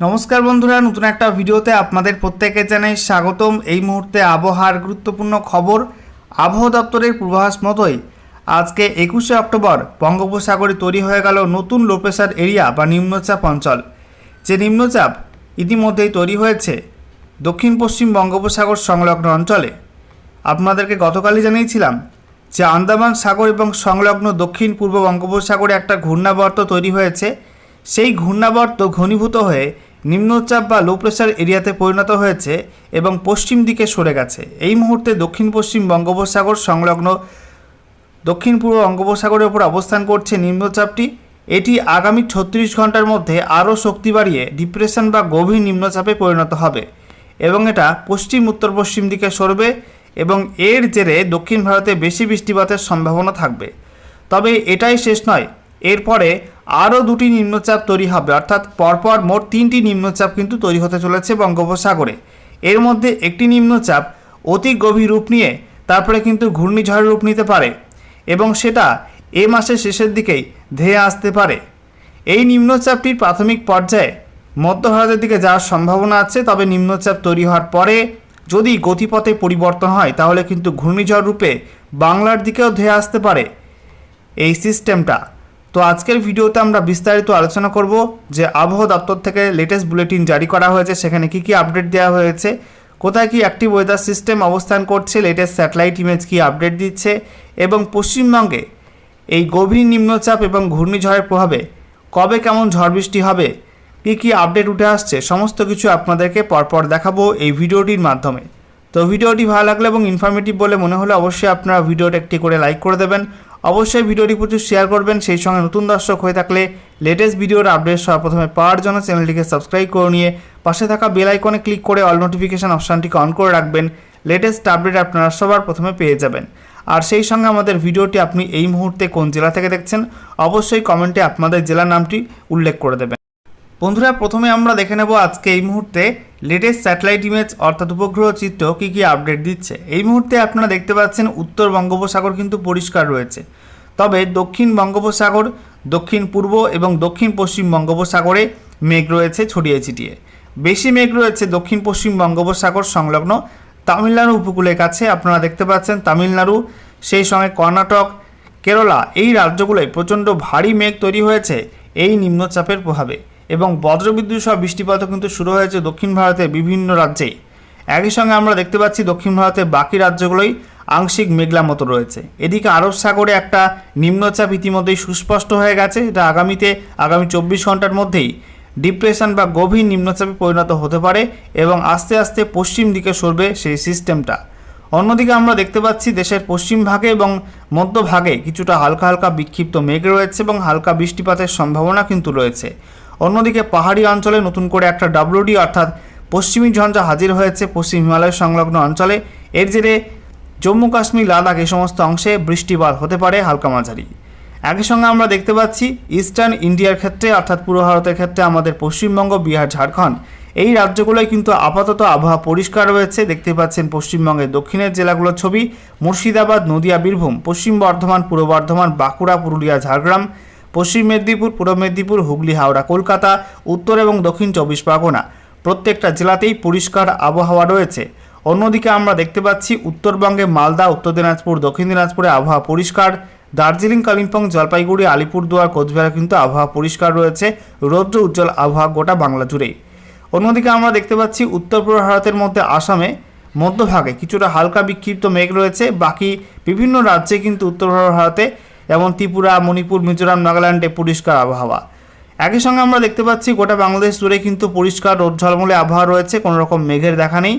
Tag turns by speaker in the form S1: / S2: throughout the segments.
S1: নমস্কার বন্ধুরা, নতুন একটা ভিডিওতে আপনাদের প্রত্যেকে জানাই স্বাগতম। এই মুহূর্তে আবহাওয়ার গুরুত্বপূর্ণ খবর আবহাওয়া দপ্তরের পূর্বাভাস মতোই। আজকে একুশে অক্টোবর বঙ্গোপসাগরে তৈরি হয়ে গেল নতুন লো প্রেশার এরিয়া বা নিম্নচাপ অঞ্চল। যে নিম্নচাপ ইতিমধ্যেই তৈরি হয়েছে দক্ষিণ পশ্চিম বঙ্গোপসাগর সংলগ্ন অঞ্চলে। আপনাদেরকে গতকালই জানিয়েছিলাম যে আন্দামান সাগর এবং সংলগ্ন দক্ষিণ পূর্ব বঙ্গোপসাগরে একটা ঘূর্ণাবর্ত তৈরি হয়েছে। সেই ঘূর্ণাবর্ত ঘনীভূত হয়ে নিম্নচাপ বা লো প্রেশার এরিয়াতে পরিণত হয়েছে এবং পশ্চিম দিকে সরে গেছে। এই মুহূর্তে দক্ষিণ পশ্চিম বঙ্গোপসাগর সংলগ্ন দক্ষিণ পূর্ব বঙ্গোপসাগরের উপর অবস্থান করছে নিম্নচাপটি। এটি আগামী ছত্রিশ ঘণ্টার মধ্যে আরও শক্তি বাড়িয়ে ডিপ্রেশন বা গভীর নিম্নচাপে পরিণত হবে এবং এটা পশ্চিম উত্তর পশ্চিম দিকে সরবে এবং এর জেরে দক্ষিণ ভারতে বেশি বৃষ্টিপাতের সম্ভাবনা থাকবে। তবে এটাই শেষ নয়। এরপরে আরও দুটি নিম্নচাপ তৈরি হবে, অর্থাৎ পরপর মোট তিনটি নিম্নচাপ কিন্তু তৈরি হতে চলেছে বঙ্গোপসাগরে। এর মধ্যে একটি নিম্নচাপ অতি গভীর রূপ নিয়ে তারপরে কিন্তু ঘূর্ণিঝড় রূপ নিতে পারে এবং সেটা এ মাসের শেষের দিকেই ধেয়ে আসতে পারে। এই নিম্নচাপটির প্রাথমিক পর্যায়ে মধ্য ভারতের দিকে যাওয়ার সম্ভাবনা আছে, তবে নিম্নচাপ তৈরি হওয়ার পরে যদি গতিপথে পরিবর্তন হয়, তাহলে কিন্তু ঘূর্ণিঝড় রূপে বাংলার দিকেও ধেয়ে আসতে পারে এই সিস্টেমটা। তো আজকের ভিডিওতে আমরা বিস্তারিত আলোচনা করব যে আবহাওয়া দপ্তর থেকে লেটেস্ট বুলেটিন জারি করা হয়েছে, সেখানে কি কি আপডেট দেওয়া হয়েছে, কোথায় কি অ্যাক্টিভ ওয়েদার সিস্টেম অবস্থান করছে লেটেস্ট স্যাটেলাইট ইমেজ কি আপডেট দিচ্ছে, এবং পশ্চিমবঙ্গে এই গভীর নিম্নচাপ এবং ঘূর্ণিঝড়ের প্রভাবে কবে কেমন ঝড় বৃষ্টি হবে, কী কী আপডেট উঠে আসছে, সমস্ত কিছু আপনাদেরকে পরপর দেখাবো এই ভিডিওটির মাধ্যমে। তো ভিডিওটি ভালো লাগলে এবং ইনফরমেটিভ বলে মনে হলে অবশ্যই আপনারা ভিডিওটা একটি করে লাইক করে দেবেন। অবশ্যই ভিডিওটি প্রচুর শেয়ার করবেন। সেই সঙ্গে নতুন দর্শক হয়ে থাকলে লেটেস্ট ভিডিওর আপডেট সর্বপ্রথমে পাওয়ার জন্য চ্যানেলটিকে সাবস্ক্রাইব করে নিয়ে পাশে থাকা বেল আইকনে ক্লিক করে অল নোটিফিকেশান অপশানটিকে অন করে রাখবেন। লেটেস্ট আপডেট আপনারা সবার প্রথমে পেয়ে যাবেন। আর সেই সঙ্গে আমাদের ভিডিওটি আপনি এই মুহূর্তে কোন জেলা থেকে দেখছেন, অবশ্যই কমেন্টে আপনাদের জেলার নামটি উল্লেখ করে দেবেন। বন্ধুরা, প্রথমে আমরা দেখে নেব আজকে এই মুহূর্তে লেটেস্ট স্যাটেলাইট ইমেজ অর্থাৎ উপগ্রহ চিত্র কী কী আপডেট দিচ্ছে? এই মুহূর্তে আপনারা দেখতে পাচ্ছেন উত্তর বঙ্গোপসাগর কিন্তু পরিষ্কার রয়েছে। তবে দক্ষিণ বঙ্গোপসাগর, দক্ষিণ পূর্ব এবং দক্ষিণ পশ্চিম বঙ্গোপসাগরে মেঘ রয়েছে ছড়িয়ে ছিটিয়ে। বেশি মেঘ রয়েছে দক্ষিণ পশ্চিম বঙ্গোপসাগর সংলগ্ন তামিলনাড়ু উপকূলের কাছে। আপনারা দেখতে পাচ্ছেন তামিলনাড়ু, সেই সঙ্গে কর্ণাটক, কেরলা এই রাজ্যগুলোয় প্রচণ্ড ভারী মেঘ তৈরি হয়েছে। এই নিম্নচাপের প্রভাবে। এবং বজ্রবিদ্যুৎ সহ বৃষ্টিপাতও কিন্তু শুরু হয়েছে দক্ষিণ ভারতের বিভিন্ন রাজ্যে। একই সঙ্গে আমরা দেখতে পাচ্ছি দক্ষিণ ভারতের বাকি রাজ্যগুলোই আংশিক মেঘলা মতো রয়েছে। এদিকে আরব সাগরে একটা নিম্নচাপ ইতিমধ্যেই সুস্পষ্ট হয়ে গেছে। এটা আগামীতে আগামী চব্বিশ ঘণ্টার মধ্যেই ডিপ্রেশন বা গভীর নিম্নচাপে পরিণত হতে পারে এবং আস্তে আস্তে পশ্চিম দিকে সরবে সেই সিস্টেমটা। অন্যদিকে আমরা দেখতে পাচ্ছি দেশের পশ্চিম ভাগে এবং মধ্যভাগে কিছুটা হালকা হালকা বিক্ষিপ্ত মেঘ রয়েছে এবং হালকা বৃষ্টিপাতের সম্ভাবনা কিন্তু রয়েছে। অন্যদিকে পাহাড়ি অঞ্চলে নতুন করে একটা ডাব্লিউডি অর্থাৎ পশ্চিমী ঝঞ্ঝা হাজির হয়েছে পশ্চিম হিমালয় সংলগ্ন অঞ্চলে। এর জেরে জম্মু কাশ্মীর, লাদাখ এই সমস্ত অংশে বৃষ্টিপাত হতে পারে হালকা মাঝারি। একই সঙ্গে আমরা দেখতে পাচ্ছি ইস্টার্ন ইন্ডিয়ার ক্ষেত্রে অর্থাৎ পূর্ব ভারতের ক্ষেত্রে আমাদের পশ্চিমবঙ্গ, বিহার, ঝাড়খণ্ড এই রাজ্যগুলোয় কিন্তু আপাতত আবহাওয়া পরিষ্কার রয়েছে। দেখতে পাচ্ছেন পশ্চিমবঙ্গের দক্ষিণের জেলাগুলোর ছবি, মুর্শিদাবাদ, নদিয়া, বীরভূম, পশ্চিম বর্ধমান, পূর্ব বর্ধমান, বাঁকুড়া, পুরুলিয়া, ঝাড়গ্রাম পশ্চিম মেদিনীপুর, পূর্ব মেদিনীপুর, হুগলি, হাওড়া, কলকাতা, উত্তর এবং দক্ষিণ চব্বিশ পরগনা। প্রত্যেকটা জেলাতেই পরিষ্কার আবহাওয়া রয়েছে। অন্যদিকে আমরা দেখতে পাচ্ছি, উত্তরবঙ্গে মালদা, উত্তর দিনাজপুর, দক্ষিণ দিনাজপুরে আবহাওয়া পরিষ্কার। দার্জিলিং, কালিম্পং, জলপাইগুড়ি, আলিপুরদুয়ার, কোচবিহারে কিন্তু আবহাওয়া পরিষ্কার রয়েছে। রৌদ্র উজ্জ্বল আবহাওয়া গোটা বাংলা জুড়েই অন্যদিকে আমরা দেখতে পাচ্ছি, উত্তর পূর্ব ভারতের মধ্যে আসামে মধ্যভাগে কিছুটা হালকা বিক্ষিপ্ত মেঘ রয়েছে। বাকি বিভিন্ন রাজ্যে কিন্তু উত্তর ভারতে যেমন ত্রিপুরা, মণিপুর, মিজোরাম, নাগাল্যান্ডে পরিষ্কার আবহাওয়া। একই সঙ্গে আমরা দেখতে পাচ্ছি গোটা বাংলাদেশ জুড়ে কিন্তু পরিষ্কার রোদ ঝলমলে আবহাওয়া রয়েছে, কোনো রকম মেঘের দেখা নেই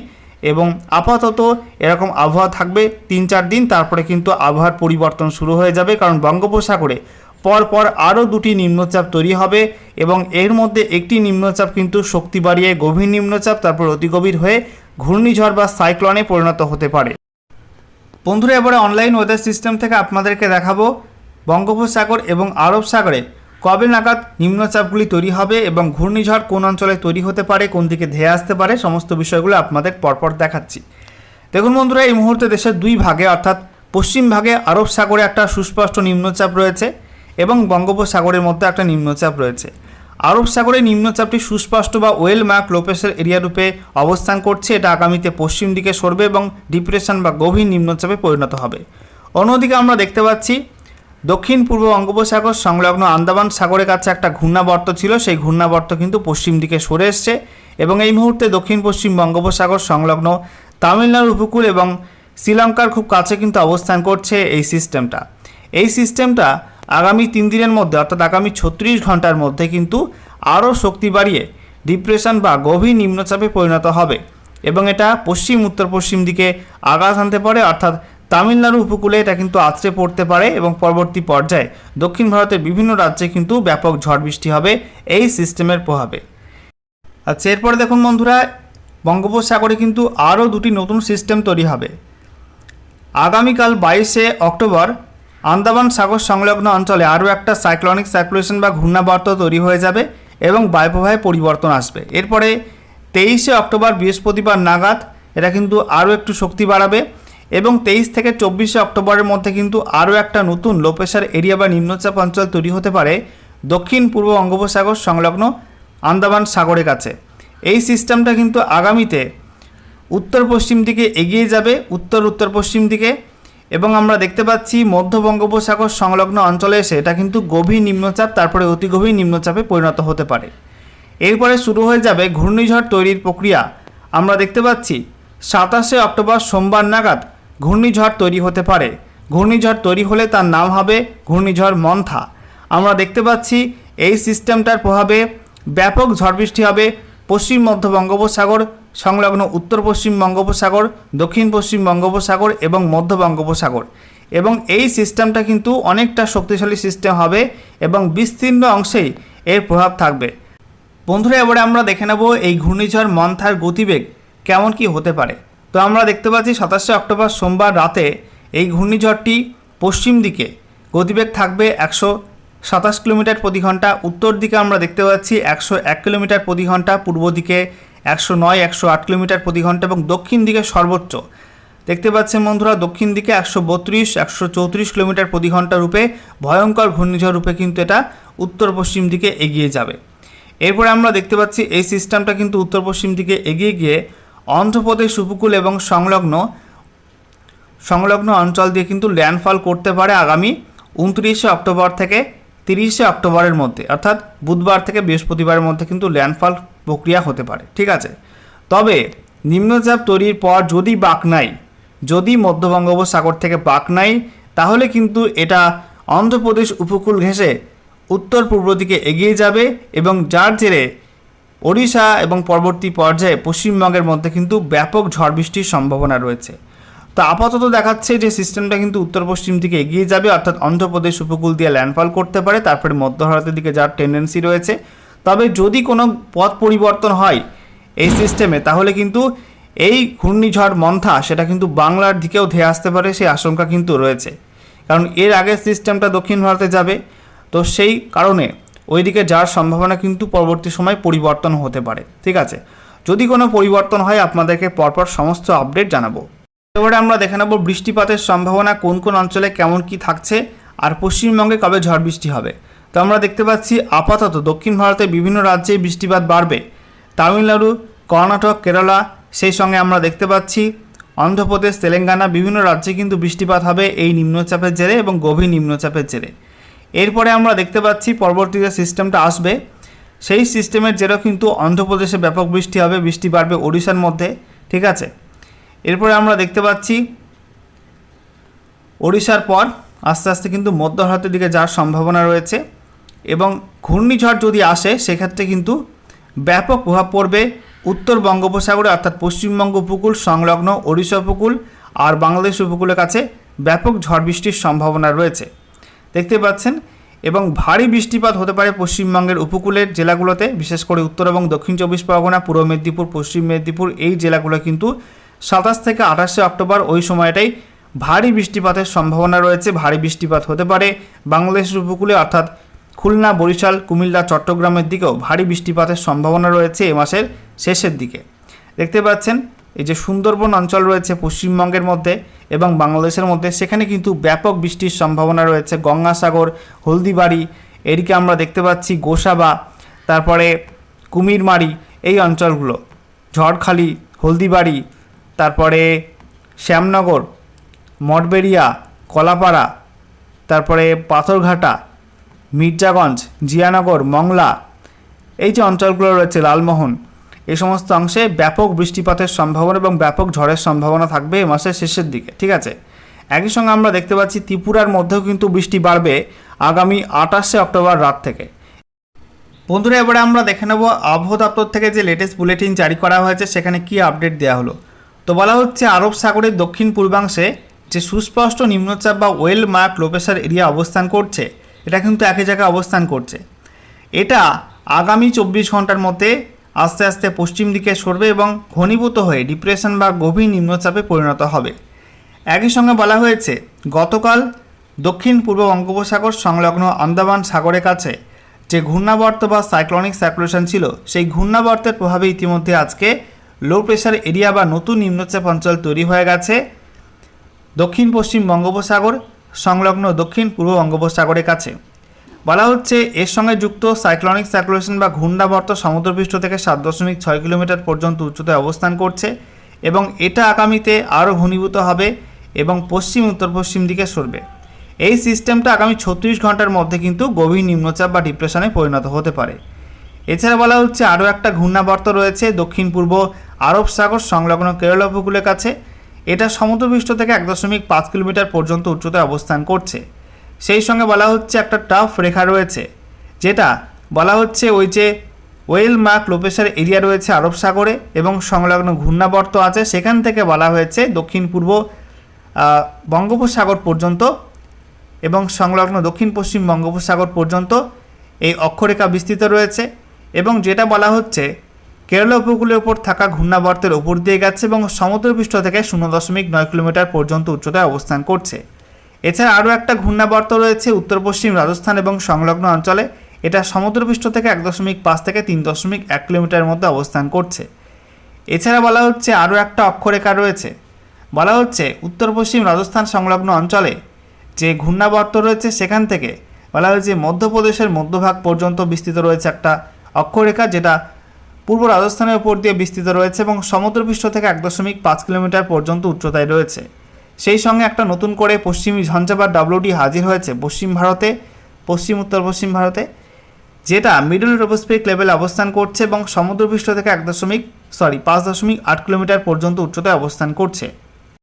S1: এবং আপাতত এরকম আবহাওয়া থাকবে তিন চার দিন, তারপরে কিন্তু আবহাওয়ার পরিবর্তন শুরু হয়ে যাবে কারণ বঙ্গোপসাগরে পরপর আরও দুটি নিম্নচাপ তৈরি হবে এবং এর মধ্যে একটি নিম্নচাপ কিন্তু শক্তি বাড়িয়ে গভীর নিম্নচাপ, তারপর অতি গভীর হয়ে ঘূর্ণিঝড় বা সাইক্লনে পরিণত হতে পারে। বন্ধুরা, এবারে অনলাইন ওয়েদার সিস্টেম থেকে আপনাদেরকে দেখাবো বঙ্গোপসাগর এবং আরব সাগরে কবে নাগাদ নিম্নচাপগুলি তৈরি হবে এবং ঘূর্ণিঝড় কোন অঞ্চলে তৈরি হতে পারে, কোন দিকে ধেয়ে আসতে পারে, সমস্ত বিষয়গুলো আপনাদের পরপর দেখাচ্ছি। দেখুন বন্ধুরা, এই মুহূর্তে দেশের দুই ভাগে, অর্থাৎ পশ্চিম ভাগে আরব সাগরে একটা সুস্পষ্ট নিম্নচাপ রয়েছে এবং বঙ্গোপসাগরের মধ্যে একটা নিম্নচাপ রয়েছে। আরব সাগরে নিম্নচাপটি সুস্পষ্ট বা ওয়েল মার্ক লোপেসের এরিয়া রূপে অবস্থান করছে, এটা আগামীতে পশ্চিম দিকে সরবে এবং ডিপ্রেশন বা গভীর নিম্নচাপে পরিণত হবে। অন্যদিকে আমরা দেখতে পাচ্ছি দক্ষিণ পূর্ব বঙ্গোপসাগর সংলগ্ন আন্দামান সাগরের কাছে একটা ঘূর্ণাবর্ত ছিল। সেই ঘূর্ণাবর্ত কিন্তু পশ্চিম দিকে সরে এসছে এবং এই মুহূর্তে দক্ষিণ পশ্চিম বঙ্গোপসাগর সংলগ্ন তামিলনাড়ু উপকূল এবং শ্রীলঙ্কার খুব কাছে কিন্তু অবস্থান করছে এই সিস্টেমটা। এই সিস্টেমটা আগামী তিন দিনের মধ্যে অর্থাৎ আগামী ছত্রিশ ঘণ্টার মধ্যে কিন্তু আরও শক্তি বাড়িয়ে ডিপ্রেশন বা গভীর নিম্নচাপে পরিণত হবে এবং এটা পশ্চিম উত্তর পশ্চিম দিকে আঘাত আনতে পারে। অর্থাৎ তামিলনাড়ু উপকূলে এটা কিন্তু আছড়ে পড়তে পারে এবং পরবর্তী পর্যায়ে দক্ষিণ ভারতের বিভিন্ন রাজ্যে কিন্তু ব্যাপক ঝড় বৃষ্টি হবে, এই সিস্টেমের প্রভাবে। আচ্ছা এরপরে দেখুন বন্ধুরা, বঙ্গোপসাগরে কিন্তু আরও দুটি নতুন সিস্টেম তৈরি হবে। আগামীকাল বাইশে অক্টোবর আন্দামান সাগর সংলগ্ন অঞ্চলে আরও একটা সাইক্লনিক সার্কুলেশন বা ঘূর্ণাবর্ত তৈরি হয়ে যাবে এবং বায়ুপ্রবাহে পরিবর্তন আসবে। এরপরে তেইশে অক্টোবর বৃহস্পতিবার নাগাদ এটা কিন্তু আরও একটু শক্তি বাড়াবে। এবং তেইশ থেকে চব্বিশে অক্টোবরের মধ্যে কিন্তু আরও একটা নতুন লো প্রেশার এরিয়া বা নিম্নচাপ অঞ্চল তৈরি হতে পারে দক্ষিণ পূর্ব বঙ্গোপসাগর সংলগ্ন আন্দামান সাগরের কাছে। এই সিস্টেমটা কিন্তু আগামীতে উত্তর পশ্চিম দিকে এগিয়ে যাবে, উত্তর উত্তর পশ্চিম দিকে এবং আমরা দেখতে পাচ্ছি মধ্য বঙ্গোপসাগর সংলগ্ন অঞ্চলে এসে এটা কিন্তু গভীর নিম্নচাপ, তারপরে অতি গভীর নিম্নচাপে পরিণত হতে পারে। এরপরে শুরু হয়ে যাবে ঘূর্ণিঝড় তৈরির প্রক্রিয়া। আমরা দেখতে পাচ্ছি সাতাশে অক্টোবর সোমবার নাগাদ ঘূর্ণিঝড় তৈরি হতে পারে। ঘূর্ণিঝড় তৈরি হলে তার নাম হবে ঘূর্ণিঝড় মন্থা। আমরা দেখতে পাচ্ছি এই সিস্টেমটার প্রভাবে ব্যাপক ঝড় বৃষ্টি হবে। পশ্চিম মধ্য বঙ্গোপসাগর, সংলগ্ন উত্তর পশ্চিম বঙ্গোপসাগর, দক্ষিণ পশ্চিম বঙ্গোপসাগর এবং মধ্য বঙ্গোপসাগর। এবং এই সিস্টেমটা কিন্তু অনেকটা শক্তিশালী সিস্টেম হবে এবং বিস্তীর্ণ অংশেই এর প্রভাব থাকবে। বন্ধুরা, এবারে আমরা দেখে নেব এই ঘূর্ণিঝড় মন্থার গতিবেগ কেমন কি হতে পারে। তো আমরা দেখতে পাচ্ছি সাতাশে অক্টোবর সোমবার রাতে এই ঘূর্ণিঝড়টি পশ্চিম দিকে গতিবেগ থাকবে একশো সাতাশ কিলোমিটার প্রতি ঘণ্টা, উত্তর দিকে আমরা দেখতে পাচ্ছি একশো এক কিলোমিটার প্রতি ঘণ্টা, পূর্ব দিকে একশো নয়, একশো আট কিলোমিটার প্রতি ঘণ্টা এবং দক্ষিণ দিকে সর্বোচ্চ। দেখতে পাচ্ছেন বন্ধুরা, দক্ষিণ দিকে একশো বত্রিশ, একশো চৌত্রিশ কিলোমিটার প্রতি ঘণ্টা রূপে ভয়ঙ্কর ঘূর্ণিঝড় রূপে কিন্তু এটা উত্তর পশ্চিম দিকে এগিয়ে যাবে। এরপরে আমরা দেখতে পাচ্ছি এই সিস্টেমটা কিন্তু উত্তর পশ্চিম দিকে এগিয়ে গিয়ে অন্ধ্রপ্রদেশ উপকূল এবং সংলগ্ন সংলগ্ন অঞ্চল দিয়ে কিন্তু ল্যান্ডফল করতে পারে আগামী উনত্রিশে অক্টোবর থেকে তিরিশে অক্টোবরের মধ্যে। অর্থাৎ বুধবার থেকে বৃহস্পতিবারের মধ্যে কিন্তু ল্যান্ডফল প্রক্রিয়া হতে পারে। ঠিক আছে? তবে নিম্নচাপ তৈরির পর যদি বাক নাই, যদি মধ্য বঙ্গোপসাগর থেকে বাক নাই, তাহলে কিন্তু এটা অন্ধ্রপ্রদেশ উপকূল ঘেঁষে উত্তর পূর্ব দিকে এগিয়ে যাবে এবং যার জেরে ওড়িশা এবং পরবর্তী পর্যায়ে পশ্চিমবঙ্গের মধ্যে কিন্তু ব্যাপক ঝড় বৃষ্টির সম্ভাবনা রয়েছে। তো আপাতত দেখাচ্ছে যে সিস্টেমটা কিন্তু উত্তর পশ্চিম দিকে এগিয়ে যাবে, অর্থাৎ অন্ধ্রপ্রদেশ উপকূল দিয়ে ল্যান্ডফল করতে পারে, তারপরে মধ্য ভারতের দিকে যার টেন্ডেন্সি রয়েছে। তবে যদি কোনো পথ পরিবর্তন হয় এই সিস্টেমে তাহলে কিন্তু এই ঘূর্ণিঝড় মন্থা, সেটা কিন্তু বাংলার দিকেও ধেয়ে আসতে পারে, সেই আশঙ্কা কিন্তু রয়েছে। কারণ এর আগের সিস্টেমটা দক্ষিণ ভারতে যাবে। তো সেই কারণে ওইদিকে যাওয়ার সম্ভাবনা কিন্তু পরবর্তী সময় পরিবর্তন হতে পারে। ঠিক আছে? যদি কোনো পরিবর্তন হয়, আপনাদেরকে পরপর সমস্ত আপডেট জানাব। এবারে আমরা দেখে নেব বৃষ্টিপাতের সম্ভাবনা কোন কোন অঞ্চলে কেমন কি থাকছে আর পশ্চিমবঙ্গে কবে ঝড় বৃষ্টি হবে। তো আমরা দেখতে পাচ্ছি, আপাতত দক্ষিণ ভারতের বিভিন্ন রাজ্যে বৃষ্টিপাত বাড়বে। তামিলনাড়ু, কর্ণাটক, কেরালা, সেই সঙ্গে আমরা দেখতে পাচ্ছি, অন্ধ্রপ্রদেশ, তেলেঙ্গানা, বিভিন্ন রাজ্যে কিন্তু বৃষ্টিপাত হবে এই নিম্নচাপের জেরে এবং গভীর নিম্নচাপের জেরে। এরপরে আমরা দেখতে পাচ্ছি পরবর্তীতে সিস্টেমটা আসবে, সেই সিস্টেমের জেরেও কিন্তু অন্ধ্রপ্রদেশে ব্যাপক বৃষ্টি হবে, বৃষ্টি বাড়বে ওড়িশার মধ্যে, ঠিক আছে? এরপরে আমরা দেখতে পাচ্ছি ওড়িশার পর আস্তে আস্তে কিন্তু মধ্য ভারতের দিকে যাওয়ার সম্ভাবনা রয়েছে এবং ঘূর্ণিঝড় যদি আসে, সেক্ষেত্রে কিন্তু ব্যাপক প্রভাব পড়বে উত্তর বঙ্গোপসাগরে, অর্থাৎ পশ্চিমবঙ্গ উপকূল, সংলগ্ন ওড়িশা উপকূল আর বাংলাদেশ উপকূলের কাছে ব্যাপক ঝড় বৃষ্টির সম্ভাবনা রয়েছে। দেখতে পাচ্ছেন, এবং ভারী বৃষ্টিপাত হতে পারে পশ্চিমবঙ্গের উপকূলের জেলাগুলোতে, বিশেষ করে উত্তর এবং দক্ষিণ চব্বিশ পরগনা, পূর্ব মেদিনীপুর, পশ্চিম মেদিনীপুর, এই জেলাগুলো কিন্তু সাতাশ থেকে আঠাশে অক্টোবর ওই সময়টাই ভারী বৃষ্টিপাতের সম্ভাবনা রয়েছে। ভারী বৃষ্টিপাত হতে পারে বাংলাদেশের উপকূলে, অর্থাৎ খুলনা, বরিশাল, কুমিল্লা, চট্টগ্রামের দিকেও ভারী বৃষ্টিপাতের সম্ভাবনা রয়েছে এ মাসের শেষের দিকে। দেখতে পাচ্ছেন এই যে সুন্দরবন অঞ্চল রয়েছে পশ্চিমবঙ্গের মধ্যে এবং বাংলাদেশের মধ্যে, সেখানে কিন্তু ব্যাপক বৃষ্টির সম্ভাবনা রয়েছে। গঙ্গাসাগর, হলদিবাড়ি, এদিকে আমরা দেখতে পাচ্ছি গোসাবা, তারপরে কুমিরমারি, এই অঞ্চলগুলো। ঝড়খালি, হলদিবাড়ি, তারপরে শ্যামনগর, মঠবেড়িয়া, কলাপাড়া, তারপরে পাথরঘাটা, মির্জাগঞ্জ, জিয়ানগর, মংলা, এই যে অঞ্চলগুলো রয়েছে লালমোহন এই সমস্ত অংশে ব্যাপক বৃষ্টিপাতের সম্ভাবনা এবং ব্যাপক ঝড়ের সম্ভাবনা থাকবে এই মাসের শেষের দিকে, ঠিক আছে? একই সঙ্গে আমরা দেখতে পাচ্ছি ত্রিপুরার মধ্যেও কিন্তু বৃষ্টি বাড়বে আগামী আটাশে অক্টোবর রাত থেকে। বন্ধুরা, এবারে আমরা দেখে নেব আবহাওয়া দপ্তর থেকে যে লেটেস্ট বুলেটিন জারি করা হয়েছে, সেখানে কি আপডেট দেওয়া হলো। তো বলা হচ্ছে, আরব সাগরের দক্ষিণ পূর্বাংশে যে সুস্পষ্ট নিম্নচাপ বা ওয়েল মার্ক লোপেসার এরিয়া অবস্থান করছে, এটা কিন্তু একই জায়গায় অবস্থান করছে। এটা আগামী চব্বিশ ঘণ্টার মধ্যে আস্তে আস্তে পশ্চিম দিকে সরবে এবং ঘনীভূত হয়ে ডিপ্রেশন বা গভীর নিম্নচাপে পরিণত হবে। একই সঙ্গে বলা হয়েছে, গতকাল দক্ষিণ পূর্ব বঙ্গোপসাগর সংলগ্ন আন্দামান সাগরের কাছে যে ঘূর্ণাবর্ত বা সাইক্লনিক সার্কুলেশন ছিল, সেই ঘূর্ণাবর্তের প্রভাবে ইতিমধ্যে আজকে লো প্রেশার এরিয়া বা নতুন নিম্নচাপ অঞ্চল তৈরি হয়ে গেছে। দক্ষিণ পশ্চিম বঙ্গোপসাগর সংলগ্ন দক্ষিণ পূর্ব বঙ্গোপসাগরের কাছে। বলা হচ্ছে, এর সঙ্গে যুক্ত সাইক্লনিক সার্কুলেশন বা ঘূর্ণাবর্ত সমুদ্রপৃষ্ঠ থেকে সাত দশমিক ছয় কিলোমিটার পর্যন্ত উচ্চতায় অবস্থান করছে এবং এটা আগামীতে আরও ঘনীভূত হবে এবং পশ্চিম উত্তর পশ্চিম দিকে সরবে। এই সিস্টেমটা আগামী ছত্রিশ ঘণ্টার মধ্যে কিন্তু গভীর নিম্নচাপ বা ডিপ্রেশনে পরিণত হতে পারে। এছাড়া বলা হচ্ছে, আরও একটা ঘূর্ণাবর্ত রয়েছে দক্ষিণ পূর্ব আরব সাগর সংলগ্ন কেরল উপকূলের কাছে। এটা সমুদ্রপৃষ্ঠ থেকে এক দশমিক পাঁচ কিলোমিটার পর্যন্ত উচ্চতায় অবস্থান করছে। সেই সঙ্গে বলা হচ্ছে একটা টাফ রেখা রয়েছে, যেটা বলা হচ্ছে ওই যে ওয়েল মার্ক লোপেশার এরিয়া রয়েছে আরব সাগরে এবং সংলগ্ন ঘূর্ণাবর্ত আছে। সেখান থেকে বলা হয়েছে দক্ষিণ পূর্ব বঙ্গোপসাগর পর্যন্ত এবং সংলগ্ন দক্ষিণ পশ্চিম বঙ্গোপসাগর পর্যন্ত এই অক্ষরেখা বিস্তৃত রয়েছে এবং যেটা বলা হচ্ছে, কেরল উপকূলের ওপর থাকা ঘূর্ণাবর্তের ওপর দিয়ে গেছে এবং সমুদ্রপৃষ্ঠ থেকে শূন্য দশমিক নয় কিলোমিটার পর্যন্ত উচ্চতায় অবস্থান করছে। এছাড়া আরও একটা ঘূর্ণাবর্ত রয়েছে উত্তর, পশ্চিম রাজস্থান এবং সংলগ্ন অঞ্চলে। এটা সমুদ্রপৃষ্ঠ থেকে এক দশমিক পাঁচ থেকে তিন দশমিক এক কিলোমিটারের মধ্যে অবস্থান করছে। এছাড়া বলা হচ্ছে আরও একটা অক্ষরেখা রয়েছে। বলা হচ্ছে উত্তর, পশ্চিম রাজস্থান সংলগ্ন অঞ্চলে যে ঘূর্ণাবর্ত রয়েছে সেখান থেকে, বলা হয়েছে মধ্যপ্রদেশের মধ্যভাগ পর্যন্ত বিস্তৃত রয়েছে একটা অক্ষরেখা, যেটা পূর্ব রাজস্থানের উপর দিয়ে বিস্তৃত রয়েছে এবং সমুদ্রপৃষ্ঠ থেকে এক দশমিক পাঁচ কিলোমিটার পর্যন্ত উচ্চতায় রয়েছে। সেই সঙ্গে একটা নতুন করে পশ্চিমী ঝঞ্ঝাবার ডাব্লিউডি হাজির হয়েছে পশ্চিম ভারতে, পশ্চিম, উত্তর পশ্চিম ভারতে, যেটা মিডল রোবোস্পিক লেভেলে অবস্থান করছে এবং সমুদ্রপৃষ্ঠ থেকে এক দশমিক সরি পাঁচ দশমিক আট কিলোমিটার পর্যন্ত উচ্চতায় অবস্থান করছে।